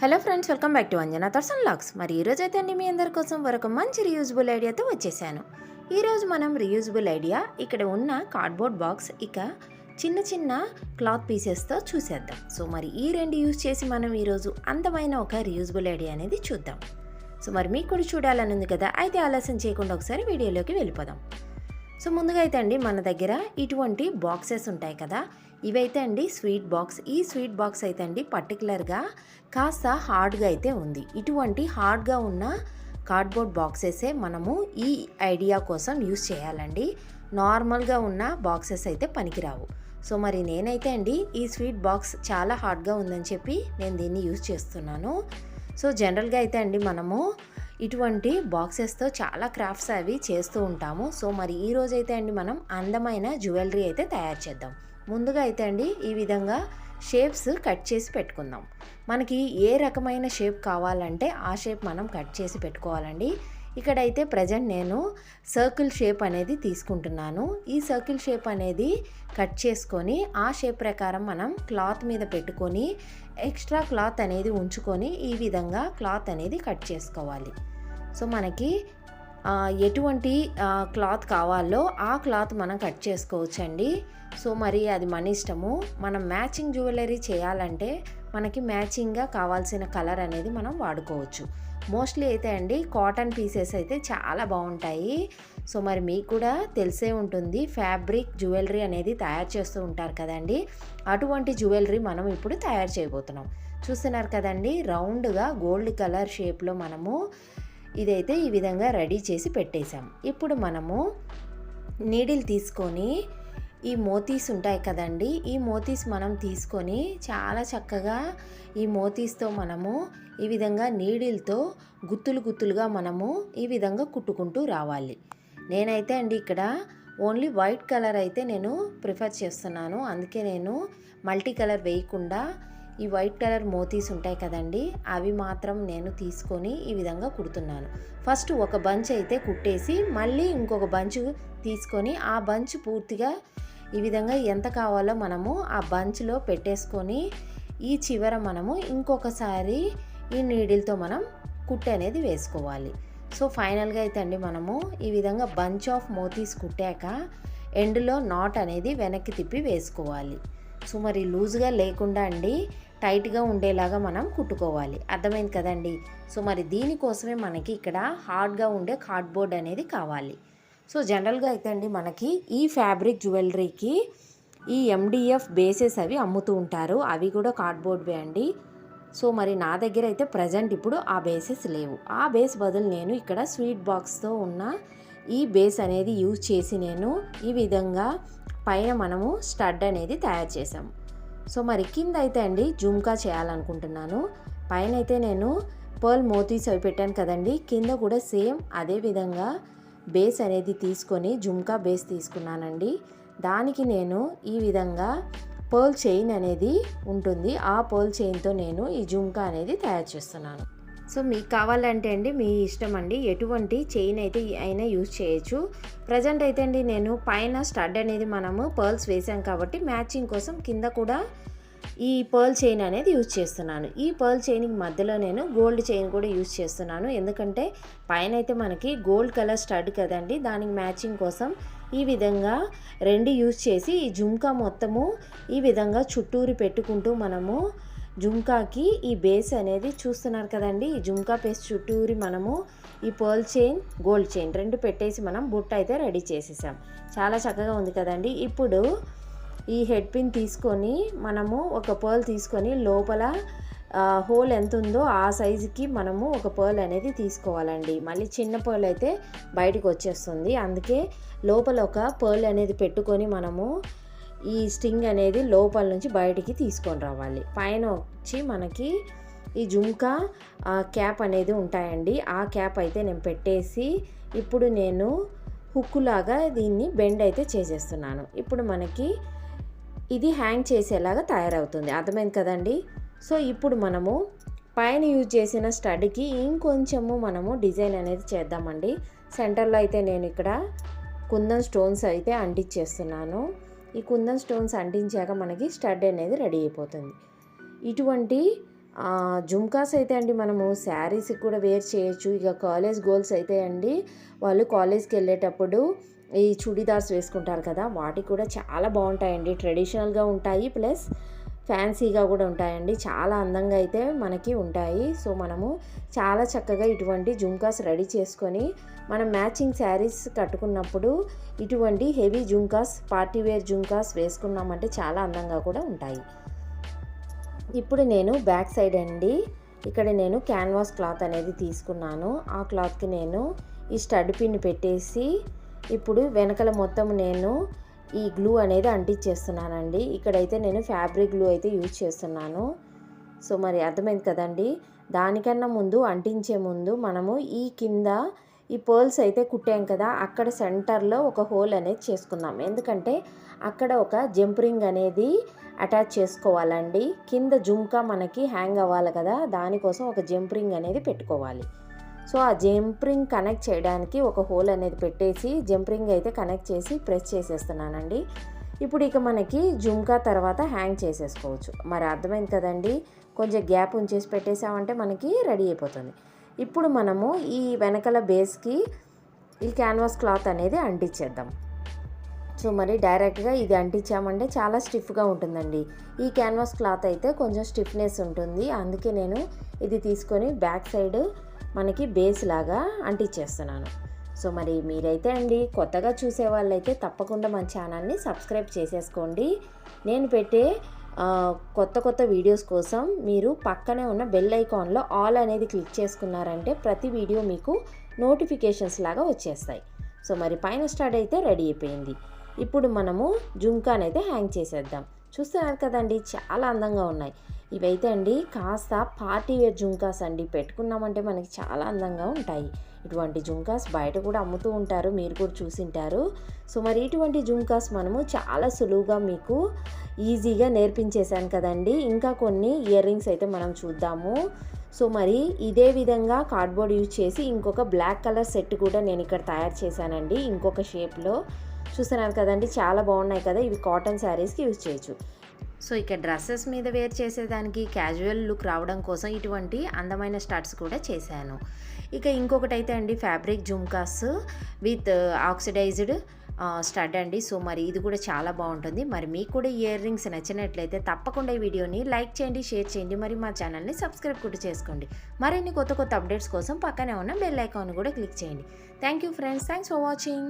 Hello friends welcome back to Anjana తర్సన్ లాక్స్ మరి ఈరోజు అయితే అండి మీ అందరి కోసం వరకు మంచి రీయూజబుల్ ఐడియాతో వచ్చేసాను. ఈరోజు మనం రీయూజబుల్ ఐడియా ఇక్కడ ఉన్న కార్డ్బోర్డ్ బాక్స్ ఇక చిన్న చిన్న క్లాత్ పీసెస్తో చూసేద్దాం. సో మరి ఈ రెండు యూజ్ చేసి మనం ఈరోజు అందమైన ఒక రీయూజబుల్ ఐడియా అనేది చూద్దాం. సో మరి మీకు కూడా చూడాలని ఉంది కదా అయితే ఆలస్యం చేయకుండా ఒకసారి వీడియోలోకి వెళ్ళిపోదాం. సో ముందుగా అయితే అండి మన దగ్గర ఇటువంటి బాక్సెస్ ఉంటాయి కదా ఇవైతే అండి స్వీట్ బాక్స్. ఈ స్వీట్ బాక్స్ అయితే అండి పర్టికులర్గా కాస్త హార్డ్గా అయితే ఉంది. ఇటువంటి హార్డ్గా ఉన్న కార్డ్బోర్డ్ బాక్సెసే మనము ఈ ఐడియా కోసం యూస్ చేయాలండి. నార్మల్గా ఉన్న బాక్సెస్ అయితే పనికిరావు. సో మరి నేనైతే అండి ఈ స్వీట్ బాక్స్ చాలా హార్డ్గా ఉందని చెప్పి నేను దీన్ని యూజ్ చేస్తున్నాను. సో జనరల్గా అయితే అండి మనము ఇటువంటి బాక్సెస్తో చాలా క్రాఫ్ట్స్ అవి చేస్తూ ఉంటాము. సో మరి ఈ అండి మనం అందమైన జ్యువెలరీ అయితే తయారు చేద్దాం. ముందుగా అయితే అండి ఈ విధంగా షేప్స్ కట్ చేసి పెట్టుకుందాం. మనకి ఏ రకమైన షేప్ కావాలంటే ఆ షేప్ మనం కట్ చేసి పెట్టుకోవాలండి. ఇక్కడైతే ప్రజెంట్ నేను సర్కిల్ షేప్ అనేది తీసుకుంటున్నాను. ఈ సర్కిల్ షేప్ అనేది కట్ చేసుకొని ఆ షేప్ ప్రకారం మనం క్లాత్ మీద పెట్టుకొని ఎక్స్ట్రా క్లాత్ అనేది ఉంచుకొని ఈ విధంగా క్లాత్ అనేది కట్ చేసుకోవాలి. సో మనకి ఎటువంటి క్లాత్ కావాలో ఆ క్లాత్ మనం కట్ చేసుకోవచ్చండి. సో మరి అది మన ఇష్టము. మనం మ్యాచింగ్ జ్యువెలరీ చేయాలంటే మనకి మ్యాచింగ్గా కావాల్సిన కలర్ అనేది మనం వాడుకోవచ్చు. మోస్ట్లీ అయితే అండి కాటన్ పీసెస్ అయితే చాలా బాగుంటాయి. సో మరి మీకు కూడా తెలిసే ఉంటుంది ఫ్యాబ్రిక్ జ్యువెలరీ అనేది తయారు చేస్తూ ఉంటారు కదండి. అటువంటి జ్యువెలరీ మనం ఇప్పుడు తయారు చేయబోతున్నాం. చూస్తున్నారు కదండి రౌండ్గా గోల్డ్ కలర్ షేప్లో మనము ఇదైతే ఈ విధంగా రెడీ చేసి పెట్టేశాం. ఇప్పుడు మనము నీడిల్ తీసుకొని ఈ మోతీస్ ఉంటాయి కదండి ఈ మోతీస్ మనం తీసుకొని చాలా చక్కగా ఈ మోతీస్తో మనము ఈ విధంగా నీడిల్తో గుత్తులు గుత్తులుగా మనము ఈ విధంగా కుట్టుకుంటూ రావాలి. నేనైతే అండి ఇక్కడ ఓన్లీ వైట్ కలర్ అయితే నేను ప్రిఫర్ చేస్తున్నాను. అందుకే నేను మల్టీ కలర్ వేయకుండా ఈ వైట్ కలర్ మోతీస్ ఉంటాయి కదండి అవి మాత్రం నేను తీసుకొని ఈ విధంగా కుడుతున్నాను. ఫస్ట్ ఒక బంచ్ అయితే కుట్టేసి మళ్ళీ ఇంకొక బంచ్ తీసుకొని ఆ బంచ్ పూర్తిగా ఈ విధంగా ఎంత కావాలో మనము ఆ బంచ్లో పెట్టేసుకొని ఈ చివర మనము ఇంకొకసారి ఈ నీడిల్తో మనం కుట్టు అనేది వేసుకోవాలి. సో ఫైనల్గా అయితే అండి మనము ఈ విధంగా బంచ్ ఆఫ్ మోతీస్ కుట్టాక ఎండ్లో నాట్ అనేది వెనక్కి తిప్పి వేసుకోవాలి. సో మరి లూజ్గా లేకుండా అండి టైట్గా ఉండేలాగా మనం కుట్టుకోవాలి. అర్థమైంది కదండి? సో మరి దీనికోసమే మనకి ఇక్కడ హార్డ్గా ఉండే కార్డ్బోర్డ్ అనేది కావాలి. సో జనరల్గా అయితే అండి మనకి ఈ ఫ్యాబ్రిక్ జ్యువెలరీకి ఈ ఎండిఎఫ్ బేసెస్ అవి అమ్ముతూ ఉంటారు. అవి కూడా కార్డ్బోర్డ్వే అండి. సో మరి నా దగ్గర అయితే ప్రజెంట్ ఇప్పుడు ఆ బేసెస్ లేవు. ఆ బేస్ బదులు నేను ఇక్కడ స్వీట్ బాక్స్తో ఉన్న ఈ బేస్ అనేది యూజ్ చేసి నేను ఈ విధంగా పైన మనము స్టడ్ అనేది తయారు చేసాము సో మరి కింద అయితే అండి జుమ్కా చేయాలనుకుంటున్నాను. పైన అయితే నేను పర్ల్ మోతీస్ అవి పెట్టాను కదండి. కింద కూడా సేమ్ అదే విధంగా బేస్ అనేది తీసుకొని జుమ్కా బేస్ తీసుకున్నానండి. దానికి నేను ఈ విధంగా పర్ల్ చైన్ అనేది ఉంటుంది. ఆ పర్ల్ చైన్తో నేను ఈ జుమ్కా అనేది తయారు చేస్తున్నాను. సో మీకు కావాలంటే అండి మీ ఇష్టం అండి ఎటువంటి చైన్ అయితే అయినా యూజ్ చేయొచ్చు. ప్రజెంట్ అయితే అండి నేను పైన స్టడ్ అనేది మనము పర్ల్స్ వేసాం కాబట్టి మ్యాచింగ్ కోసం కింద కూడా ఈ పర్ల్ చైన్ అనేది యూజ్ చేస్తున్నాను. ఈ పర్ల్ చైన్కి మధ్యలో నేను గోల్డ్ చైన్ కూడా యూజ్ చేస్తున్నాను. ఎందుకంటే పైన అయితే మనకి గోల్డ్ కలర్ స్టడ్ కదండి దానికి మ్యాచింగ్ కోసం ఈ విధంగా రెండు యూజ్ చేసి ఈ జుమ్కా మొత్తము ఈ విధంగా చుట్టూరు పెట్టుకుంటూ మనము జుంకాకి ఈ బేస్ అనేది చూస్తున్నారు కదండి. ఈ జుంకా బేస్ చుట్టూరి మనము ఈ పర్ల్ చైన్ గోల్డ్ చైన్ రెండు పెట్టేసి మనం బుట్ట అయితే రెడీ చేసేసాం. చాలా చక్కగా ఉంది కదండి. ఇప్పుడు ఈ హెడ్ పిన్ తీసుకొని మనము ఒక పర్ల్ తీసుకొని లోపల హోల్ ఎంత ఉందో ఆ సైజుకి మనము ఒక పర్ల్ అనేది తీసుకోవాలండి. మళ్ళీ చిన్న పర్ల్ అయితే బయటకు వచ్చేస్తుంది. అందుకే లోపల ఒక పర్ల్ అనేది పెట్టుకొని మనము ఈ స్టింగ్ అనేది లోపల నుంచి బయటికి తీసుకొని రావాలి. పైన వచ్చి మనకి ఈ జుంకా ఆ, క్యాప్ అనేది ఉంటాయండి. ఆ క్యాప్ అయితే నేను పెట్టేసి ఇప్పుడు నేను హుక్కులాగా దీన్ని బెండ్ అయితే చేసేస్తున్నాను. ఇప్పుడు మనకి ఇది హ్యాంగ్ చేసేలాగా తయారవుతుంది. అర్థమైంది కదండి? సో ఇప్పుడు మనము పైన యూజ్ చేసిన స్టడ్కి ఇంకొంచెము మనము డిజైన్ అనేది చేద్దామండి. సెంటర్లో అయితే నేను ఇక్కడ కుందన్ స్టోన్స్ అయితే అంటించేస్తున్నాను. ఈ కుందన్ స్టోన్స్ అంటించాక మనకి స్టడ్ అనేది రెడీ అయిపోతుంది. ఇటువంటి జుమ్కాస్ అయితే అండి మనము శారీస్కి కూడా వేర్ చేయొచ్చు. ఇక కాలేజ్ గోల్స్ అయితే అండి వాళ్ళు కాలేజ్కి వెళ్ళేటప్పుడు ఈ చుడీదార్స్ వేసుకుంటారు కదా వాటికి కూడా చాలా బాగుంటాయండి. ట్రెడిషనల్గా ఉంటాయి ప్లస్ ఫ్యాన్సీగా కూడా ఉంటాయండి. చాలా అందంగా అయితే మనకి ఉంటాయి. సో మనము చాలా చక్కగా ఇటువంటి జుంకాస్ రెడీ చేసుకొని మనం మ్యాచింగ్ శారీస్ కట్టుకున్నప్పుడు ఇటువంటి heavy jhumkas party wear jhumkas వేసుకున్నామంటే చాలా అందంగా కూడా ఉంటాయి. ఇప్పుడు నేను బ్యాక్ సైడ్ అండి. ఇక్కడ నేను క్యాన్వాస్ క్లాత్ అనేది తీసుకున్నాను. ఆ క్లాత్కి నేను ఈ స్టడ్ పిన్ పెట్టేసి ఇప్పుడు వెనకల మొత్తం నేను ఈ గ్లూ అనేది అంటించేస్తున్నానండి. ఇక్కడైతే నేను ఫ్యాబ్రిక్ గ్లూ అయితే యూజ్ చేస్తున్నాను. సో మరి అర్థమైంది కదండి? దానికన్నా ముందు అంటించే ముందు మనము ఈ కింద ఈ పర్ల్స్ అయితే కుట్టాం కదా అక్కడ సెంటర్లో ఒక హోల్ అనేది చేసుకుందాం. ఎందుకంటే అక్కడ ఒక జంపరింగ్ అనేది అటాచ్ చేసుకోవాలండి. కింద జుంకా మనకి హ్యాంగ్ అవ్వాలి కదా దానికోసం ఒక జంపరింగ్ అనేది పెట్టుకోవాలి. సో ఆ జంపరింగ్ కనెక్ట్ చేయడానికి ఒక హోల్ అనేది పెట్టేసి జంపరింగ్ అయితే కనెక్ట్ చేసి ప్రెస్ చేసేస్తున్నానండి. ఇప్పుడు ఇక మనకి జుమ్కా తర్వాత హ్యాంగ్ చేసేసుకోవచ్చు. మరి అర్థమైంది కదండి? కొంచెం గ్యాప్ ఉంచేసి పెట్టేసామంటే మనకి రెడీ అయిపోతుంది. ఇప్పుడు మనము ఈ వెనకల బేస్కి ఈ క్యాన్వాస్ క్లాత్ అనేది అంటించేద్దాం. సో మరి డైరెక్ట్గా ఇది అంటించామంటే చాలా స్టిఫ్గా ఉంటుందండి. ఈ క్యాన్వాస్ క్లాత్ అయితే కొంచెం స్టిఫ్నెస్ ఉంటుంది. అందుకే నేను ఇది తీసుకొని బ్యాక్ సైడ్ మనకి బేస్ లాగా అంటించేస్తున్నాను. సో మరి మీరైతే అండి కొత్తగా చూసే వాళ్ళైతే తప్పకుండా మన ఛానల్ని సబ్స్క్రైబ్ చేసేసుకోండి. నేను పెట్టే కొత్త కొత్త వీడియోస్ కోసం మీరు పక్కనే ఉన్న బెల్ ఐకాన్లో ఆల్ అనేది క్లిక్ చేసుకున్నారంటే ప్రతి వీడియో మీకు నోటిఫికేషన్స్ లాగా వచ్చేస్తాయి. సో మరి పైన స్టార్ట్ అయితే రెడీ అయిపోయింది. ఇప్పుడు మనము జుంకాన్ హ్యాంగ్ చేసేద్దాం. చూస్తున్నారు కదండి చాలా అందంగా ఉన్నాయి. ఇవైతే అండి కాస్త పార్టీ వేర్ జుంకాస్ అండి. పెట్టుకున్నామంటే మనకి చాలా అందంగా ఉంటాయి. ఇటువంటి జుంకాస్ బయట కూడా అమ్ముతూ ఉంటారు మీరు కూడా చూసింటారు సో మరి ఇటువంటి జుంకాస్ మనము చాలా సులువుగా మీకు ఈజీగా నేర్పించేశాను కదండి. ఇంకా కొన్ని ఇయర్ రింగ్స్ అయితే మనం చూద్దాము. సో మరి ఇదే విధంగా కార్డ్బోర్డ్ యూజ్ చేసి ఇంకొక బ్లాక్ కలర్ సెట్ కూడా నేను ఇక్కడ తయారు చేశానండి. ఇంకొక షేప్లో. చూస్తున్నాను కదండి చాలా బాగున్నాయి కదా ఇవి కాటన్ శారీస్కి యూజ్ చేయొచ్చు. సో ఇక డ్రెస్సెస్ మీద వేర్ చేసేదానికి క్యాజువల్ లుక్ రావడం కోసం ఇటువంటి అందమైన స్టార్ట్స్ కూడా చేశాను. ఇక ఇంకొకటి అయితే అండి fabric jhumkas with oxidised stud అండి. సో మరి ఇది కూడా చాలా బాగుంటుంది. మరి మీకు కూడా ఇయర్ రింగ్స్ నచ్చినట్లయితే తప్పకుండా ఈ వీడియోని లైక్ చేయండి షేర్ చేయండి. మరి మా ఛానల్ని సబ్స్క్రైబ్ కూడా చేసుకోండి. మరిన్ని కొత్త కొత్త అప్డేట్స్ కోసం పక్కనే ఉన్న బెల్ ఐకాన్ కూడా క్లిక్ చేయండి. Thank you friends. Thanks for watching.